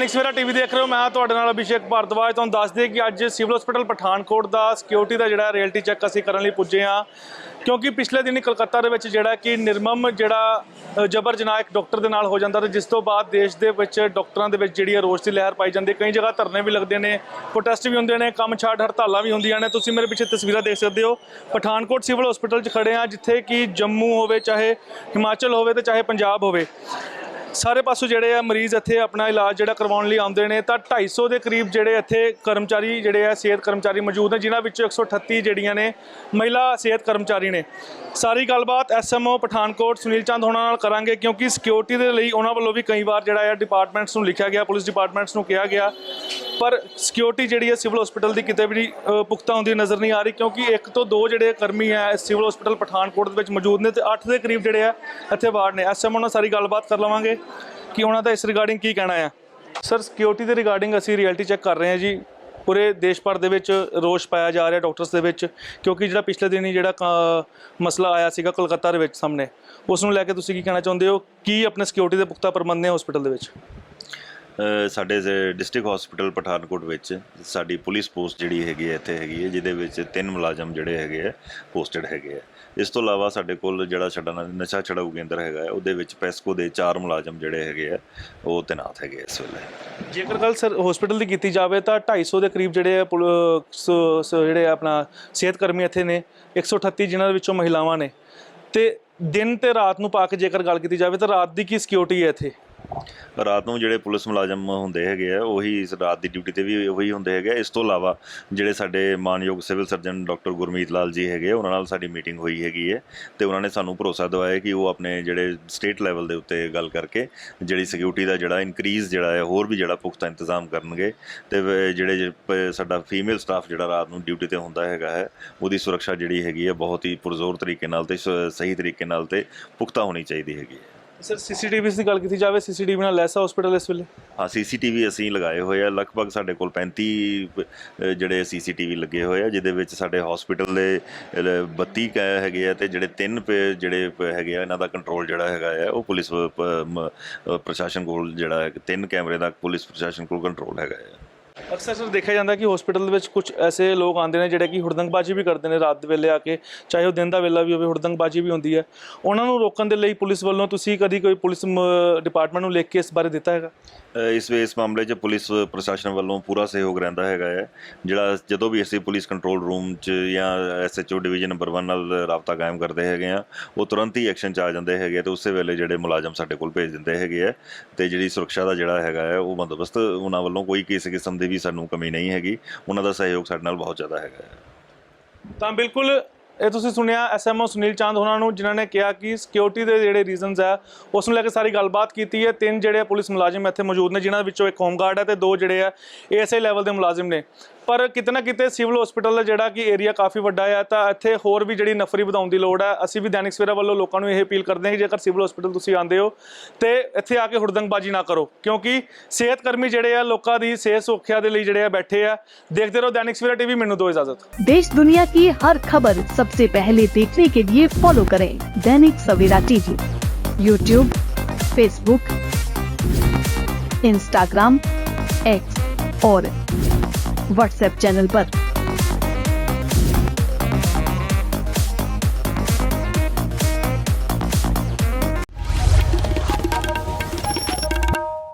Dainik Savera TV ਦੇਖ ਰਹੇ ਹੋ। ਮੈਂ ਤੁਹਾਡੇ ਨਾਲ ਅਭਿਸ਼ੇਕ ਭਾਰਦਵਾਜ। ਤੁਹਾਨੂੰ ਦੱਸ ਦਈਏ ਕਿ ਅੱਜ ਸਿਵਲ ਹਸਪੀਟਲ ਪਠਾਨਕੋਟ ਦਾ ਸਿਕਿਉਰਿਟੀ ਦਾ ਜਿਹੜਾ ਰਿਐਲਿਟੀ ਚੈੱਕ ਅਸੀਂ ਕਰਨ ਲਈ ਪੁੱਜੇ ਹਾਂ। ਕਿਉਂਕਿ ਪਿਛਲੇ ਦਿਨੀ ਕਲਕੱਤਾ ਦੇ ਵਿੱਚ ਜਿਹੜਾ ਕਿ ਨਿਰਮਮ ਜਿਹੜਾ ਜਬਰ ਜਨਾਹ ਇੱਕ ਡਾਕਟਰ ਦੇ ਨਾਲ ਹੋ ਜਾਂਦਾ ਤੇ ਜਿਸ ਤੋਂ ਬਾਅਦ ਦੇਸ਼ ਦੇ ਵਿੱਚ ਡਾਕਟਰਾਂ ਦੇ ਵਿੱਚ ਜਿਹੜੀ ਹੈ ਰੋਸ ਦੀ ਲਹਿਰ ਪਾਈ ਜਾਂਦੀ ਹੈ। ਕਈ ਜਗ੍ਹਾ ਧਰਨੇ ਵੀ ਲੱਗਦੇ ਨੇ ਪ੍ਰੋਟੈਸਟ ਵੀ ਹੁੰਦੇ ਨੇ, ਕੰਮ ਛਾੜ ਹੜਤਾਲਾਂ ਵੀ ਹੁੰਦੀਆਂ ਨੇ। ਤੁਸੀਂ ਮੇਰੇ ਪਿੱਛੇ ਤਸਵੀਰਾਂ ਦੇਖ ਸਕਦੇ ਹੋ। ਪਠਾਨਕੋਟ ਸਿਵਲ ਹਸਪੀਟਲ 'ਚ ਖੜੇ ਆ ਜਿੱਥੇ ਕਿ ਜੰਮੂ ਹੋਵੇ, ਚਾਹੇ ਹਿਮਾਚਲ ਹੋਵੇ ਤੇ ਚਾਹੇ ਪੰਜਾਬ ਹੋਵੇ। ਸਾਰੇ ਪਾਸੋਂ ਜਿਹੜੇ ਆ ਮਰੀਜ਼ ਇੱਥੇ ਆਪਣਾ ਇਲਾਜ ਜਿਹੜਾ ਕਰਵਾਉਣ ਲਈ ਆਉਂਦੇ ਨੇ, ਤਾਂ 250 ਦੇ ਕਰੀਬ ਜਿਹੜੇ ਇੱਥੇ ਕਰਮਚਾਰੀ ਜਿਹੜੇ ਆ, ਸਿਹਤ ਕਰਮਚਾਰੀ ਮੌਜੂਦ ਨੇ, ਜਿਨ੍ਹਾਂ ਵਿੱਚੋਂ 138 ਜਿਹੜੀਆਂ ਨੇ ਮਹਿਲਾ ਸਿਹਤ ਕਰਮਚਾਰੀ ਨੇ। ਸਾਰੀ ਗੱਲਬਾਤ ਐਸਐਮਓ ਪਠਾਨਕੋਟ ਸੁਨੀਲ ਚੰਦ ਹੋਣਾ ਨਾਲ ਕਰਾਂਗੇ, ਕਿਉਂਕਿ ਸਿਕਿਉਰਿਟੀ ਦੇ ਲਈ ਉਹਨਾਂ ਵੱਲੋਂ ਵੀ ਕਈ ਵਾਰ ਜਿਹੜਾ ਹੈ ਡਿਪਾਰਟਮੈਂਟਸ ਨੂੰ ਲਿਖਿਆ ਗਿਆ, ਪੁਲਿਸ ਡਿਪਾਰਟਮੈਂਟਸ ਨੂੰ ਕਿਹਾ ਗਿਆ। ਪਰ ਸਿਕਿਉਰਿਟੀ ਜਿਹੜੀ ਹੈ ਸਿਵਲ ਹਸਪੀਟਲ ਦੀ ਕਿਤੇ ਵੀ ਪੁਖਤਾ ਹੁੰਦੀ ਨਜ਼ਰ ਨਹੀਂ ਆ ਰਹੀ, ਕਿਉਂਕਿ ਇੱਕ ਤੋਂ ਦੋ ਜਿਹੜੇ ਕਰਮੀ ਹੈ ਸਿਵਲ ਹਸਪੀਟਲ ਪਠਾਨਕੋਟ ਦੇ ਵਿੱਚ ਮੌਜੂਦ ਨੇ, ਤੇ 8 ਦੇ ਕਰੀਬ ਜਿਹੜੇ ਆ ਇੱਥੇ ਵਾਰਡ ਨੇ। ਐਸਐਮਓ ਨਾਲ ਸਾਰੀ ਗੱਲਬਾਤ ਕਰ ਲਵਾਂਗੇ। ਕਿ ਉਹਨਾਂ ਦਾ ਇਸ ਰਿਗਾਰਡਿੰਗ ਕੀ ਕਹਿਣਾ ਹੈ ਸਰ ਸਿਕਿਉਰਿਟੀ ਦੇ ਰਿਗਾਰਡਿੰਗ ਅਸੀਂ ਰਿਐਲਿਟੀ ਚੈੱਕ ਕਰ ਰਹੇ ਹਾਂ ਜੀ। ਪੂਰੇ ਦੇਸ਼ ਭਰ ਦੇ ਵਿੱਚ ਰੋਸ਼ ਪਾਇਆ ਜਾ ਰਿਹਾ ਡਾਕਟਰਸ ਦੇ ਵਿੱਚ, ਕਿਉਂਕਿ ਜਿਹੜਾ ਪਿਛਲੇ ਦਿਨ ਹੀ ਜਿਹੜਾ ਕ- ਮਸਲਾ ਆਇਆ ਸੀਗਾ ਕੋਲਕਾਤਾ ਦੇ ਵਿੱਚ ਸਾਹਮਣੇ, ਉਸ ਨੂੰ ਲੈ ਕੇ ਤੁਸੀਂ ਕੀ ਕਹਿਣਾ ਚਾਹੁੰਦੇ ਹੋ? ਕੀ ਆਪਣੇ ਸਿਕਿਉਰਿਟੀ ਦੇ ਪੁਖਤਾ ਪ੍ਰਬੰਧ ਨੇ ਹਸਪੀਟਲ ਦੇ ਵਿੱਚ? ਸਾਡੇ ਡਿਸਟ੍ਰਿਕਟ ਹਸਪੀਟਲ ਪਠਾਨਕੋਟ ਵਿੱਚ ਸਾਡੀ ਪੁਲਿਸ ਪੋਸਟ ਜਿਹੜੀ ਹੈਗੀ ਹੈ, ਇੱਥੇ ਹੈਗੀ ਹੈ, ਜਿਹਦੇ ਵਿੱਚ ਤਿੰਨ ਮੁਲਾਜ਼ਮ ਜਿਹੜੇ ਹੈਗੇ ਆ ਪੋਸਟਡ ਹੈਗੇ ਆ ਇਸ ਤੋਂ ਇਲਾਵਾ ਸਾਡੇ ਕੋਲ ਜਿਹੜਾ ਸਾਡਾ ਨਸ਼ਾ ਛੜਾਊ ਕੇਂਦਰ ਹੈਗਾ ਹੈ, ਉਹਦੇ ਵਿੱਚ ਪੈਸਕੋ ਦੇ ਚਾਰ ਮੁਲਾਜ਼ਮ ਜਿਹੜੇ ਹੈਗੇ ਆ ਉਹ ਤੈਨਾਤ ਹੈਗੇ ਇਸ ਵੇਲੇ। ਜੇਕਰ ਗੱਲ ਸਰ ਹਸਪੀਟਲ ਦੀ ਕੀਤੀ ਜਾਵੇ ਤਾਂ 250 ਦੇ ਕਰੀਬ ਜਿਹੜੇ ਆ ਪੁਲ- ਸ- ਜਿਹੜੇ ਆਪਣਾ ਸਿਹਤ ਕਰਮੀ ਇੱਥੇ ਨੇ 138 ਜਿਨ੍ਹਾਂ ਦੇ ਵਿੱਚੋਂ ਮਹਿਲਾਵਾਂ ਨੇ। ਤੇ ਦਿਨ ਤੇ ਰਾਤ ਨੂੰ ਪਾ ਕੇ ਜੇਕਰ ਗੱਲ ਕੀਤੀ ਜਾਵੇ ਤਾਂ ਰਾਤ ਦੀ ਕੀ ਸਿਕਿਉਰਿਟੀ ਹੈ ਇੱਥੇ? ਰਾਤ ਨੂੰ ਜਿਹੜੇ ਪੁਲਿਸ ਮੁਲਾਜ਼ਮ ਹੁੰਦੇ ਹੈਗੇ ਆ ਉਹੀ ਇਸ ਰਾਤ ਦੀ ਡਿਊਟੀ ਤੇ ਵੀ ਉਹੀ ਹੁੰਦੇ ਹੈਗੇ ਆ। ਇਸ ਤੋਂ ਇਲਾਵਾ ਜਿਹੜੇ ਸਾਡੇ ਮਾਨਯੋਗ civil surgeon doctor Gurmeet Lal ji ਹੈਗੇ ਆ, ਉਹਨਾਂ ਨਾਲ ਸਾਡੀ ਮੀਟਿੰਗ ਹੋਈ ਹੈਗੀ ਹੈ ਤੇ ਉਹਨਾਂ ਨੇ ਸਾਨੂੰ ਭਰੋਸਾ ਦਿਵਾਇਆ ਕਿ ਉਹ ਆਪਣੇ ਜਿਹੜੇ ਸਟੇਟ ਲੈਵਲ ਦੇ ਉੱਤੇ ਗੱਲ ਕਰਕੇ ਜਿਹੜੀ ਸਿਕਿਉਰਿਟੀ ਦਾ ਜਿਹੜਾ ਇਨਕਰੀਜ਼ ਜਿਹੜਾ ਹੈ ਹੋਰ ਵੀ ਜਿਹੜਾ ਪੁਖਤਾ ਇੰਤਜ਼ਾਮ ਕਰਨਗੇ ਤੇ ਵ- ਜਿਹੜੇ ਜੇ ਪ- ਸਾਡਾ ਫੀਮੇਲ ਸਟਾਫ ਜਿਹੜਾ ਰਾਤ ਨੂੰ ਡਿਊਟੀ ਤੇ ਹੁੰਦਾ ਹੈਗਾ ਹੈ ਉਹਦੀ ਸੁਰੱਖਿਆ ਜਿਹੜੀ ਹੈਗੀ ਹੈ ਬਹੁਤ ਹੀ ਪੁਰਜ਼ੋਰ ਤਰੀਕੇ ਨਾਲ ਤੇ ਸ- ਸਹੀ ਤਰੀਕੇ ਨਾਲ ਤੇ ਪੁਖਤਾ ਹੋਣੀ ਚਾਹੀਦੀ ਹੈਗੀ ਹੈ ਸਰ ਸੀਸੀਟੀਵੀ ਦੀ ਗੱਲ ਕੀਤੀ ਜਾਵੇ ਸੀਸੀਟੀਵੀ ਨਾਲ ਲੈਸ ਹਸਪੀਟਲ ਇਸ ਵੇਲੇ? ਹਾਂ ਸੀਸੀਟੀਵੀ ਅਸੀਂ ਲਗਾਏ ਹੋਏ ਆ। ਲਗਭਗ ਸਾਡੇ ਕੋਲ 35 ਅ, ਜਿਹੜੇ ਸੀਸੀਟੀਵੀ ਲੱਗੇ ਹੋਏ ਆ ਜਿਹਦੇ ਵਿੱਚ ਸਾਡੇ ਹਸਪੀਟਲ ਦੇ ਅ, 32 ਕੈ ਹੈਗੇ ਆ ਤੇ ਜਿਹੜੇ ਤਿੰਨ ਪੇ ਜਿਹੜੇ ਪ- ਹੈਗੇ ਆ ਇਹਨਾਂ ਦਾ ਕੰਟਰੋਲ ਜਿਹੜਾ ਹੈਗਾ ਆ ਉਹ ਪੁਲਿਸ ਪ- ਮ- ਅ, ਪ੍ਰਸ਼ਾਸਨ ਕੋਲ ਜਿਹੜਾ ਹੈ ਤਿੰਨ ਕੈਮਰੇ ਦਾ ਪੁਲਿਸ ਪ੍ਰਸ਼ਾਸਨ ਕੋਲ ਕੰਟਰੋਲ ਹੈਗਾ ਆ। ਅਕਸਰ ਸਰ ਦੇਖਿਆ ਜਾਂਦਾ ਕਿ ਹਸਪੀਟਲ ਦੇ ਵਿੱਚ ਕੁਝ ਐਸੇ ਲੋਕ ਆਉਂਦੇ ਨੇ ਜਿਹੜੇ ਕਿ ਹੁੜਦੰਗਬਾਜ਼ੀ ਵੀ ਕਰਦੇ ਨੇ ਰਾਤ ਦੇ ਵੇਲੇ ਆ ਕੇ, ਚਾਹੇ ਉਹ ਦਿਨ ਦਾ ਵੇਲਾ ਵੀ ਹੋਵੇ, ਹੁੜਦੰਗਬਾਜ਼ੀ ਵੀ ਹੁੰਦੀ ਹੈ। ਉਹਨਾਂ ਨੂੰ ਰੋਕਣ ਦੇ ਲਈ ਪੁਲਿਸ ਵੱਲੋਂ ਤੁਸੀਂ ਕਦੀ ਕੋਈ ਪੁਲਿਸ ਡਿਪਾਰਟਮੈਂਟ ਨੂੰ ਲਿਖ ਕੇ ਇਸ ਬਾਰੇ ਦਿੱਤਾ ਹੈਗਾ? ਇਸ ਵੇ ਇਸ ਮਾਮਲੇ 'ਚ ਪੁਲਿਸ ਪ੍ਰਸ਼ਾਸਨ ਵੱਲੋਂ ਪੂਰਾ ਸਹਿਯੋਗ ਰਹਿੰਦਾ ਹੈਗਾ ਹੈ, ਜਿਹੜਾ ਜਦੋਂ ਵੀ ਅਸੀਂ ਪੁਲਿਸ ਕੰਟਰੋਲ ਰੂਮ 'ਚ ਜਾਂ ਐਸਐਚਓ ਡਿਵੀਜ਼ਨ ਨੰਬਰ 1 ਨਾਲ ਰਾਬਤਾ ਕਾਇਮ ਕਰਦੇ ਹੈਗੇ ਆ ਉਹ ਤੁਰੰਤ ਹੀ ਐਕਸ਼ਨ 'ਚ ਆ ਜਾਂਦੇ ਹੈਗੇ ਤੇ ਉਸੇ ਵੇਲੇ ਜਿਹੜੇ ਮੁਲਾਜ਼ਮ ਸਾਡੇ ਕੋਲ ਭੇਜ ਦਿੰਦੇ ਹੈਗੇ ਆ ਤੇ ਜਿਹੜੀ ਸੁਰੱਖਿਆ ਦਾ ਜਿਹੜਾ ਹੈਗਾ ਹੈ, ਉਹ ਬੰਦੋਬਸਤ ਉਹਨਾਂ ਵੱਲੋਂ ਕੋਈ ਕਿਸੇ ਕਿਸਮ ਦੀ ਵੀ ਸਾਨੂੰ ਕਮੀ ਨਹੀਂ ਹੈਗੀ। ਉਹਨਾਂ ਦਾ ਸਹਿਯੋਗ ਸਾਡੇ ਨਾਲ ਬਹੁਤ ਜ਼ਿਆਦਾ ਹੈਗਾ ਤਾਂ ਬਿਲਕੁਲ ਇਹ ਤੁਸੀਂ ਸੁਣਿਆ ਐਸਐਮਓ ਸੁਨੀਲ ਚੰਦ ਉਹਨਾਂ ਨੂੰ, ਜਿਨ੍ਹਾਂ ਨੇ ਕਿਹਾ ਕਿ ਸਿਕਿਉਰਿਟੀ ਦੇ ਜਿਹੜੇ ਰੀਜ਼ਨਸ ਹੈ, ਉਸ ਨੂੰ ਲੈ ਕੇ ਸਾਰੀ ਗੱਲਬਾਤ ਕੀਤੀ ਹੈ। ਤਿੰਨ ਜਿਹੜੇ ਪੁਲਿਸ ਮੁਲਾਜ਼ਮ ਇੱਥੇ ਮੌਜੂਦ ਨੇ, ਜਿਨ੍ਹਾਂ ਵਿੱਚੋਂ ਇੱਕ ਹੋਮਗਾਰਡ ਹੈ ਤੇ ਦੋ ਜਿਹੜੇ ਆ ਏਐਸਆਈ ਲੈਵਲ ਦੇ ਮੁਲਾਜ਼ਮ ਨੇ। ਪਰ ਕਿਤੇ ਨਾ ਕਿਤੇ ਸਿਵਲ ਹਸਪੀਟਲ ਦਾ ਜਿਹੜਾ ਕਿ ਏਰੀਆ ਕਾਫੀ ਵੱਡਾ ਹੈ ਤਾਂ ਇੱਥੇ ਹੋਰ ਵੀ ਜਿਹੜੀ ਨਫਰੀ ਵਧਾਉਣ ਦੀ ਲੋੜ ਹੈ ਅਸੀਂ ਵੀ ਦੈਨਿਕ ਸਵੇਰਾ ਵੱਲੋਂ ਲੋਕਾਂ ਨੂੰ ਇਹ ਅਪੀਲ ਕਰਦੇ ਹਾਂ ਕਿ ਜੇਕਰ ਸਿਵਲ ਹਸਪੀਟਲ ਤੁਸੀਂ ਆਉਂਦੇ ਹੋ ਤੇ ਇੱਥੇ ਆ ਕੇ ਹੁੜਦੰਗਬਾਜ਼ੀ ਨਾ ਕਰੋ ਕਿਉਂਕਿ ਸਿਹਤ ਕਰਮੀ ਜਿਹੜੇ ਆ ਲੋਕਾਂ ਦੀ ਸਿਹਤ ਸੁਰੱਖਿਆ ਦੇ ਲਈ ਜਿਹੜੇ ਆ ਬੈਠੇ ਆ ਦੇਖਦੇ ਰਹੋ ਦੈਨਿਕ ਸਵੇਰਾ ਟੀਵੀ ਮੈਨੂੰ ਦਿਓ ਇਜਾਜ਼ਤ देश दुनिया की हर खबर सबसे पहले देखने के लिए फॉलो करें Dainik Savera TV YouTube Facebook Instagram X और व्हाट्सएप चैनल पर।